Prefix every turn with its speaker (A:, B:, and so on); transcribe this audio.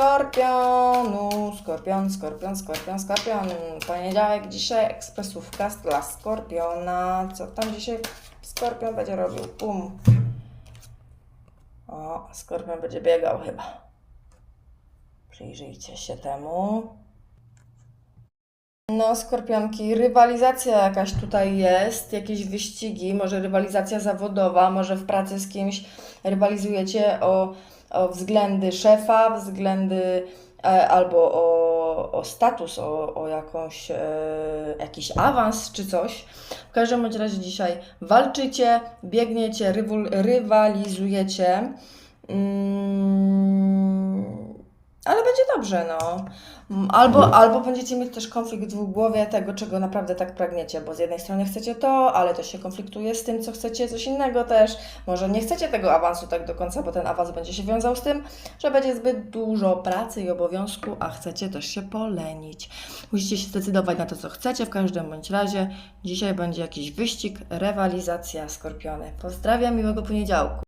A: skorpionu. Skorpion, skorpion, skorpion, skorpion. Poniedziałek dzisiaj ekspresówka dla skorpiona. Co tam dzisiaj skorpion będzie robił? Pum. O, skorpion będzie biegał chyba. Przyjrzyjcie się temu. No, skorpionki, rywalizacja jakaś tutaj jest, jakieś wyścigi, może rywalizacja zawodowa, może w pracy z kimś rywalizujecie o, o względy szefa, względy e, albo o, o status, o, o jakąś, e, jakiś awans czy coś. W każdym razie dzisiaj walczycie, biegniecie, rywul, rywalizujecie. Mm, ale będzie dobrze, no. Mm, Albo, albo będziecie mieć też konflikt w głowie tego, czego naprawdę tak pragniecie, bo z jednej strony chcecie to, ale to się konfliktuje z tym, co chcecie, coś innego też. Może nie chcecie tego awansu tak do końca, bo ten awans będzie się wiązał z tym, że będzie zbyt dużo pracy i obowiązku, a chcecie też się polenić. Musicie się zdecydować na to, co chcecie. W każdym bądź razie dzisiaj będzie jakiś wyścig, rywalizacja, skorpiony. Pozdrawiam, miłego poniedziałku.